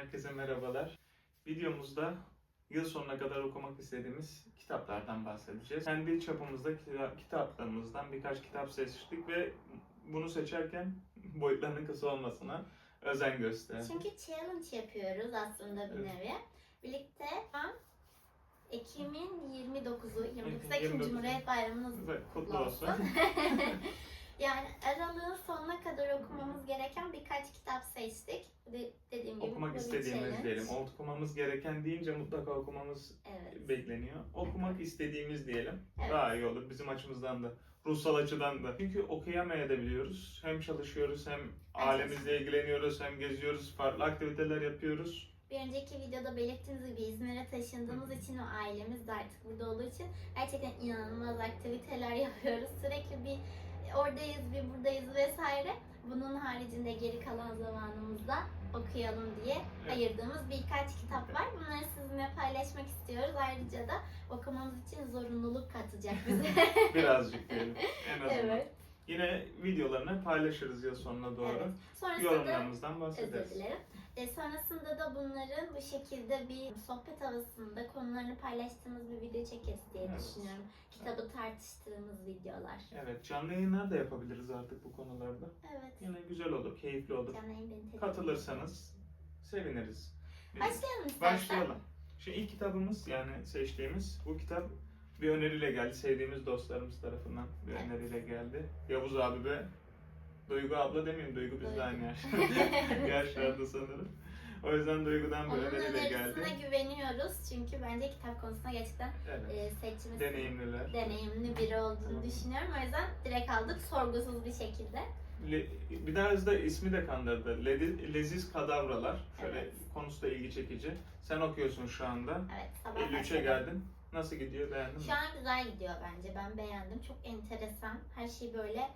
Herkese merhabalar. Videomuzda yıl sonuna kadar okumak istediğimiz kitaplardan bahsedeceğiz. Kendi çapımızda kita- kitaplarımızdan birkaç kitap seçtik ve bunu seçerken boyutlarının kısa olmasına özen gösterdik. Çünkü challenge yapıyoruz aslında bir Evet. nevi. Birlikte Ekim'in 29'u, 29 Ekim Ekim 29. Cumhuriyet Bayramınız kutlu olsun. yani aralığın sonuna kadar okumamız gereken birkaç kitap seçtik. De- dediğim gibi Okumak istediğimiz diyelim. Okumamız gereken deyince mutlaka okumamız Evet. bekleniyor. Okumak istediğimiz diyelim. Evet. Daha iyi olur bizim açımızdan da. Ruhsal açıdan da. Çünkü okuyamayabiliyoruz. Hem çalışıyoruz hem ailemizle ilgileniyoruz hem geziyoruz. Farklı aktiviteler yapıyoruz. Bir önceki videoda belirttiğiniz gibi İzmir'e taşındığımız için o ailemiz de artık burada olduğu için gerçekten inanılmaz aktiviteler yapıyoruz. Sürekli bir oradayız, bir buradayız vesaire. Bunun haricinde geri kalan zamanımızda okuyalım diye Evet. ayırdığımız birkaç kitap var. Bunları sizinle paylaşmak istiyoruz. Ayrıca da okumamız için zorunluluk katacak bize. Birazcık diyelim. En azından. evet. Yine videolarını paylaşırız yıl sonuna doğru. evet. Sonrasında Yorumlarımızdan Özür bahsederiz. dilerim. E, sonrasında da bunların bu şekilde bir sohbet havasında konularını paylaştığımız bir video çekeriz diye Evet. düşünüyorum. Kitabı tartıştığımız videolar. Evet, canlı yayınlar da yapabiliriz artık bu konularda. Evet. Yine güzel olur, keyifli olur. Canlı yayın Katılırsanız seviniriz. Biz- Başlayalım istersen. Başlayalım. Şimdi ilk kitabımız yani seçtiğimiz bu kitap bir öneriyle geldi. Sevdiğimiz dostlarımız tarafından bir Evet. öneriyle geldi. Yavuz abi ve Duygu abla demeyeyim. Duygu bizle aynı yaş. yaşlarda sanırım. O yüzden Duygu'dan bir Onun öneriyle geldi. önerisine güveniyoruz çünkü bence kitap konusunda gerçekten Evet. e, seçmesi Deneyimliler. deneyimli biri olduğunu düşünüyorum. O yüzden direkt aldık sorgusuz bir şekilde. Le- bir daha da ismi de kandırdı. Ledi- Leziz Kadavralar. Şöyle Evet. konusu da ilgi çekici. Sen okuyorsun şu anda. Evet sabah 53'e başladım. geldin. Nasıl gidiyor? Beğendin mi? Şu an güzel gidiyor bence. Ben beğendim. Çok enteresan. Her şey böyle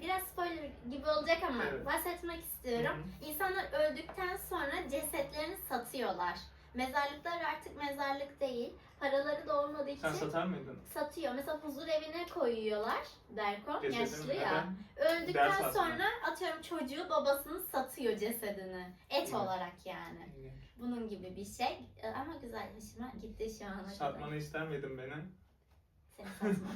biraz spoiler gibi olacak ama Evet. bahsetmek istiyorum. İnsanlar öldükten sonra cesetlerini satıyorlar. Mezarlıklar artık mezarlık değil. Paraları da olmadığı için Sen satar mıydın? satıyor. Mesela huzur evine koyuyorlar Berkon. Cesedini Yaşlı ya. neden? Öldükten Ders aslında. sonra atıyorum çocuğu babasını satıyor cesedini. Et Evet. olarak yani. Bunun gibi bir şey. Ama güzel hoşuma gitti şu ana kadar. Satmanı ister miydin beni? Seni satmam.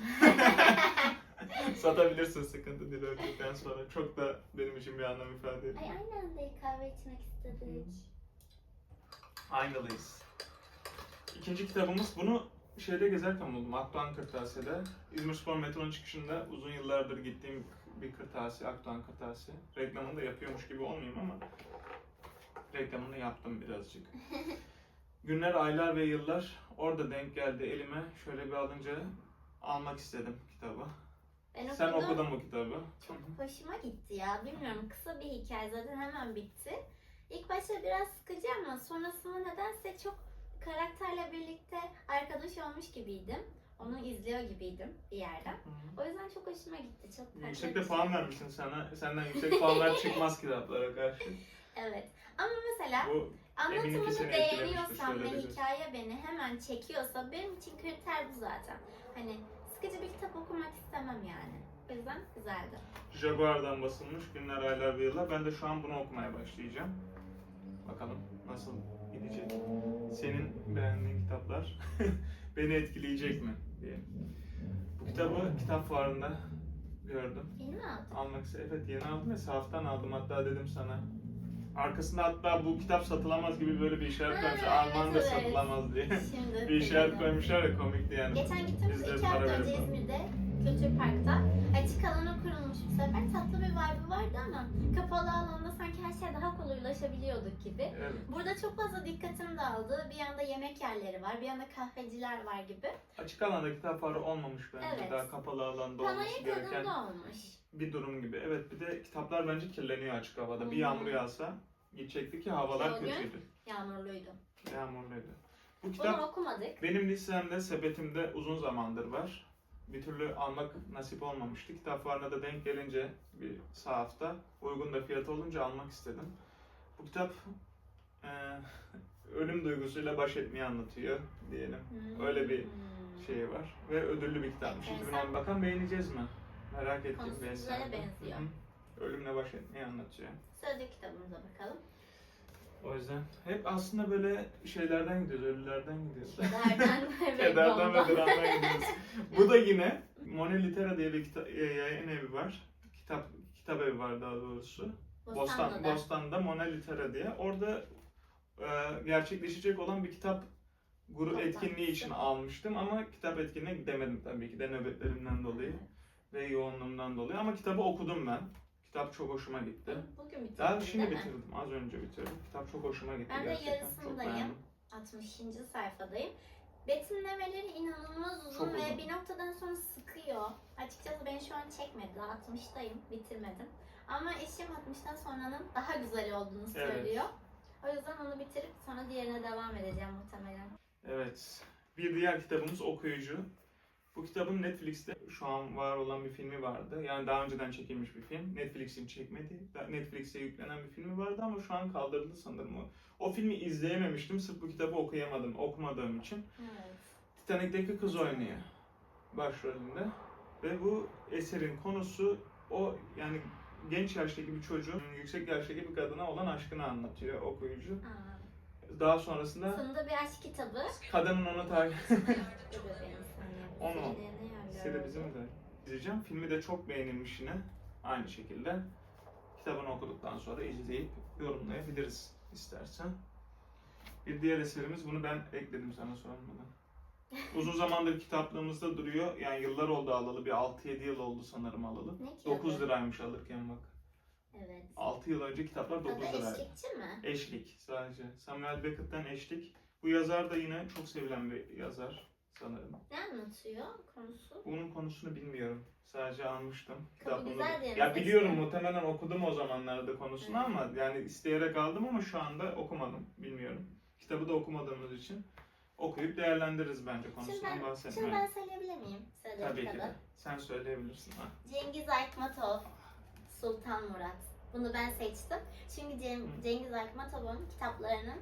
Satabilirsin sıkıntı değil öldükten sonra. Çok da benim için bir anlam ifade ediyor. Ay aynı anda kahve içmek istedik. Aynalıyız. İkinci kitabımız bunu şeyde gezerken buldum. Akdoğan Kırtasiye'de. İzmir Spor Metro'nun çıkışında uzun yıllardır gittiğim bir kırtasiye, Akdoğan Kırtasiye. Reklamını da yapıyormuş gibi olmayayım ama reklamını yaptım birazcık. Günler, aylar ve yıllar orada denk geldi elime. Şöyle bir alınca almak istedim kitabı. Ben Sen okudum. okudun mu kitabı? Çok hoşuma gitti ya. Bilmiyorum kısa bir hikaye zaten hemen bitti. İlk başta biraz sıkıcı ama sonrasında nedense çok karakterle birlikte arkadaş olmuş gibiydim. Onu izliyor gibiydim bir yerden. O yüzden çok hoşuma gitti. Çok tatlı Yüksek de şey. puan vermişsin sana. Senden yüksek puanlar çıkmaz kitaplara karşı. Evet. Ama mesela Bu anlatımını seni beğeniyorsam ve hikaye beni hemen çekiyorsa benim için kriter bu zaten. Hani sıkıcı bir kitap okumak istemem yani. O yüzden güzeldi. Jaguar'dan basılmış Günler, Aylar ve Yıllar. Ben de şu an bunu okumaya başlayacağım. Bakalım nasıl gidecek. Senin beğendiğin kitaplar beni etkileyecek mi diye. Bu kitabı kitap fuarında gördüm. Yeni mi aldın? Almak. Evet yeni aldım ve sahaftan aldım hatta dedim sana. Arkasında hatta bu kitap satılamaz gibi böyle bir işaret Ha, koymuşlar. evet, Alman'da evet. satılamaz diye. Şimdi bir işaret koymuşlar ya komikti yani. Geçen gittiğimiz iki hafta önce İzmir'de Kültür Park'ta açık alana kurulmuş bu sefer. Tatlı bir vibe vardı ama kapalı alanda sanki her şey ulaşabiliyorduk gibi. Evet. Burada çok fazla dikkatimi dağıldı. Bir yanda yemek yerleri var, bir yanda kahveciler var gibi. Açık alanda kitap fuarı olmamış bence. Evet. Daha kapalı alanda olması Panayır gereken tadında olmuş. bir durum gibi. Evet bir de kitaplar bence kirleniyor açık havada. Bir yağmur yağsa gidecekti ki havalar O gün kötüydü. Yağmurluydu. Yağmurluydu. Bu Bunu kitap okumadık. benim listemde, sepetimde uzun zamandır var. Bir türlü almak nasip olmamıştı. Kitap fuarına da denk gelince bir sahafta uygun da fiyatı olunca almak istedim. Bu kitap eee, ölüm duygusuyla baş etmeyi anlatıyor diyelim. Öyle bir Hmm. şeyi var ve ödüllü bir kitapmış. Enteresan. 2010 bakalım beğeneceğiz mi? Merak ettim. Konusu ben güzele benziyor. Ölümle baş etmeyi anlatıyor. Sözlük kitabımıza bakalım. O yüzden hep aslında böyle şeylerden gidiyoruz, ölülerden gidiyoruz. Kederden ve Kederden ve dramdan gidiyoruz. Bu da yine Mone Litera diye bir kita- e, yayın evi var. Kitap kitap evi var daha doğrusu. Bostan. Bostan'da Mona Litera diye. Orada e, gerçekleşecek olan bir kitap grup Toplantısı. etkinliği için almıştım ama kitap etkinliğine gidemedim tabii ki de nöbetlerimden dolayı ve yoğunluğumdan dolayı ama kitabı okudum ben. Kitap çok hoşuma gitti. Bugün bitirdin Daha şimdi değil mi? bitirdim. Az önce bitirdim. Kitap çok hoşuma gitti Ben de gerçekten. Çok yarısındayım. beğendim. 60. sayfadayım. Betimlemeleri inanılmaz uzun Çok ve uzun. bir noktadan sonra sıkıyor. Açıkçası beni şu an çekmedi. Daha 60'tayım. Bitirmedim. Ama eşim 60'tan sonranın daha güzel olduğunu Evet. söylüyor. O yüzden onu bitirip sonra diğerine devam edeceğim muhtemelen. Evet. Bir diğer kitabımız Okuyucu. Bu kitabın Netflix'te şu an var olan bir filmi vardı. Yani daha önceden çekilmiş bir film. Netflix'in çekmediği, Netflix'e yüklenen bir filmi vardı ama şu an kaldırıldı sanırım o. O filmi izleyememiştim sırf bu kitabı okuyamadım, okumadığım için. Evet. Titanic'teki kız oynuyor başrolünde. Ve bu eserin konusu o yani genç yaştaki bir çocuğun yüksek yaştaki bir kadına olan aşkını anlatıyor okuyucu. Daha sonrasında sonunda bir aşk kitabı. kadının onu takip. Onu. Seri bizim de izleyeceğim. Filmi de çok beğenilmiş yine. Aynı şekilde kitabını okuduktan sonra izleyip yorumlayabiliriz istersen. Bir diğer eserimiz bunu ben ekledim sana sormadan. Uzun zamandır kitaplığımızda duruyor. Yani yıllar oldu alalı. Bir 6-7 yıl oldu sanırım alalı. Ne kitabı? 9 liraymış alırken bak. Evet. 6 yıl önce kitaplar 9 Adı liraydı. eşlikçi mi? Eşlik sadece. Samuel Beckett'ten Eşlik. Bu yazar da yine çok sevilen bir yazar sanırım. Ne anlatıyor konusu? Bunun konusunu bilmiyorum. Sadece almıştım. Kitabını- güzel diye Ya biliyorum muhtemelen okudum o zamanlarda konusunu Evet. ama yani isteyerek aldım ama şu anda okumadım. Bilmiyorum. Kitabı da okumadığımız için okuyup değerlendiririz bence konusundan bahsetmeye. şimdi ben söyleyebilir miyim? Sıradaki Tabii ki de. Sen söyleyebilirsin. Ha. Cengiz Aytmatov, Sultan Murat. Bunu ben seçtim. Çünkü Cem, Hı. Cengiz Aytmatov'un kitaplarının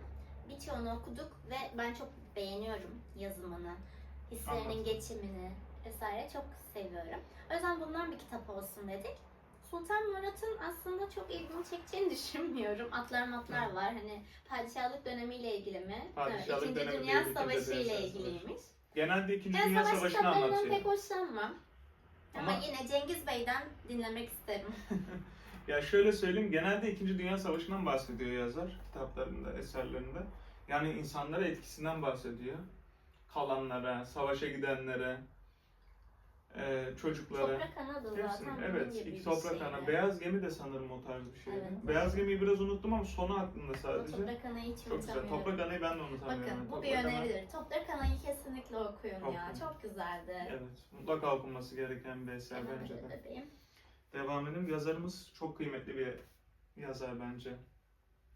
birçoğunu okuduk ve ben çok beğeniyorum yazımını, hislerinin Anladım. geçimini vesaire çok seviyorum. O yüzden bundan bir kitap olsun dedik. Sultan Murat'ın aslında çok ilgimi çekeceğini düşünmüyorum. Atlar matlar var. Hani padişahlık dönemiyle ilgili mi? Padişahlık Evet, İkinci Dünya değil, İkinci Savaşı ile ilgiliymiş. Genelde 2. Ben Dünya savaş Savaşı'nı anlatıyor. pek hoşlanmam. Ama, Ama- yine Cengiz Bey'den dinlemek isterim. Ya şöyle söyleyeyim, genelde 2. Dünya Savaşı'ndan bahsediyor yazar kitaplarında, eserlerinde. Yani insanlara etkisinden bahsediyor. Kalanlara, savaşa gidenlere, eee, çocuklara. Toprak Ana da Hepsini, zaten bunun evet. gibi İki toprak şeydi. ana. Beyaz gemi de sanırım o tarz bir şeydi. Evet. Beyaz gemiyi biraz unuttum ama sonu aklımda O sadece. Toprak Ana'yı hiç Çok güzel. Toprak anayı ben de unutamıyorum. Bakın bu Toprak bir Ana- öneridir. Toprak Ana'yı kesinlikle okuyun ya. Okuyun. Çok güzeldi. Evet. Mutlaka okunması gereken bir eser Hemen bence de. bebeğim. Devam edelim. Yazarımız çok kıymetli bir yazar bence.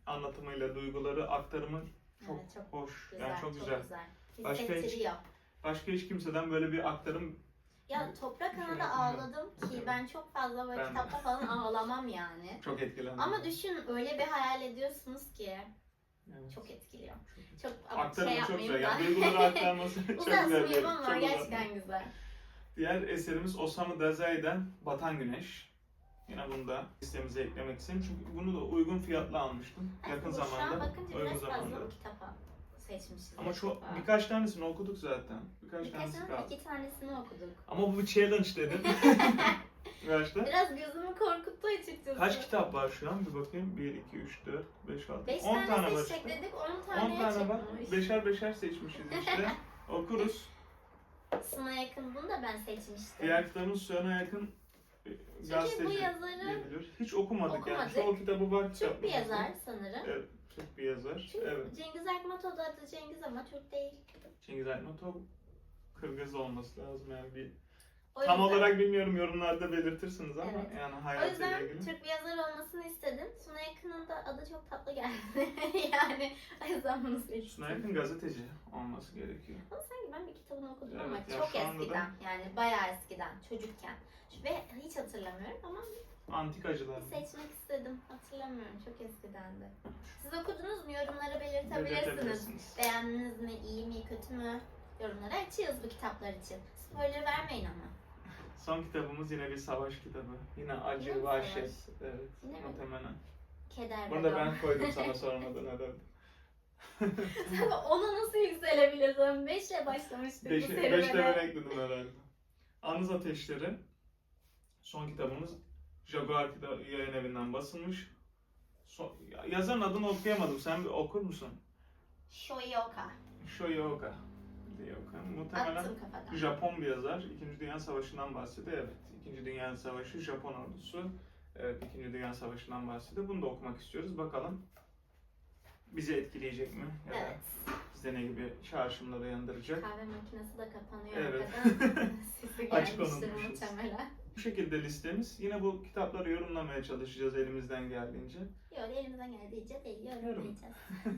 Anlatımıyla duyguları, aktarımı çok Evet, çok hoş. güzel. yani çok güzel. Başka hiç-. Başka hiç kimseden böyle bir aktarım Ya Toprak Şöyle Ana'da yapayım ağladım ki ben çok fazla böyle Ben de. kitapta falan ağlamam yani. çok etkilendim. Ama düşün öyle bir hayal ediyorsunuz ki Evet. çok etkiliyor. Çok- Çok ama Aktarımı şey çok yapmayayım güzel. da. Yani duyguları aktarması çok güzel. Uzatmayayım bir- ama çok güzel. gerçekten güzel. Diğer eserimiz Osamu Dazai'den Batan Güneş. Yine bunu da listemize eklemek istedim. Çünkü bunu da uygun fiyatla almıştım. Yakın Bu Şu an zamanda. bakınca Uygun biraz fazla zamanda. bir kitap seçmişiz. Ama çok acaba. birkaç tanesini okuduk zaten. Birkaç, Birkaç tanesi tane kaldı. iki tanesini okuduk. Ama bu bir challenge dedim. Başta. Biraz gözümü korkuttu açıkçası. Kaç kitap var şu an? Bir bakayım. 1, 2, 3, 4, 5, 6, 5 10 tane, tane var işte. dedik 10 10 taneye tane var. Beşer beşer seçmişiz işte. Okuruz. Sına yakın bunu da ben seçmiştim. Diğer kitabımız Suyana yakın e, Çünkü gazeteci bu yazarı. Hiç okumadık, yani. Okumadık. Çoğu kitabı var Türk bir yazar sanırım. Evet, Türk bir yazar. Çünkü Evet. Cengiz Aytmatov da adı Cengiz ama Türk değil. Cengiz Aytmatov Kırgız olması lazım yani bir O tam yüzden- olarak bilmiyorum yorumlarda belirtirsiniz ama Evet. yani O hayatıyla yüzden ilgili. Türk bir yazar olmasını istedim. Suna Yakın'ın da adı çok tatlı geldi. yani o yüzden bunu seçtim. Şuna yakın gazeteci olması gerekiyor. Ama sanki ben bir kitabını okudum ama Evet, ya çok anda da- eskiden. Yani bayağı eskiden, çocukken. Ve hiç hatırlamıyorum ama Antikacılar. seçmek istedim. Hatırlamıyorum, çok eskidendi. Siz okudunuz mu? Yorumlara belirtebilirsiniz. Beğendiniz mi, iyi mi, kötü mü? Yorumlara açığız bu kitaplar için. Spoiler vermeyin ama. Son kitabımız yine bir savaş kitabı. Yine acı, Yine vahşet. Evet, Yine muhtemelen. Keder Bunu da ben koydum sana sormadan herhalde. Ona nasıl yükselebilirsin? Beşle başlamıştık Beş, bu de serüvene. ben ekledim herhalde. Anız Ateşleri son kitabımız Jaguar yayın evinden basılmış. Son, yazarın adını okuyamadım. Sen bir okur musun? Shoyoka. Shoyoka. Shoyoka. Muhtemelen. Japon bir yazar. İkinci Dünya Savaşı'ndan bahsediyor. Evet. İkinci Dünya Savaşı, Japon ordusu. Evet, İkinci Dünya Savaşı'ndan bahsediyor. Bunu da okumak istiyoruz. Bakalım bizi etkileyecek mi? Ya Evet. bizde ne gibi çağrışımları yandıracak? Kahve makinesi de kapanıyor Evet. Açık unutmuşuz. muhtemelen. Bu şekilde listemiz. Yine bu kitapları yorumlamaya çalışacağız elimizden geldiğince. Yok elimizden geldiğince değil. Yorumlayacağız.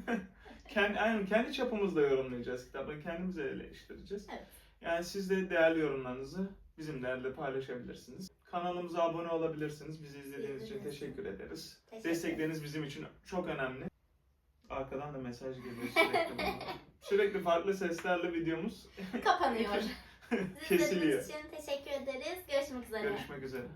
Kendi, aynen kendi çapımızda yorumlayacağız kitapları. Kendimize eleştireceğiz. Evet. Yani siz de değerli yorumlarınızı bizimlerle paylaşabilirsiniz. Kanalımıza abone olabilirsiniz. Bizi izlediğiniz için teşekkür ederiz. Teşekkür Destekleriniz bizim için çok önemli. Arkadan da mesaj geliyor sürekli. sürekli farklı seslerle videomuz Kapanıyor. kesiliyor. İçin teşekkür ederiz. Görüşmek üzere. Görüşmek üzere.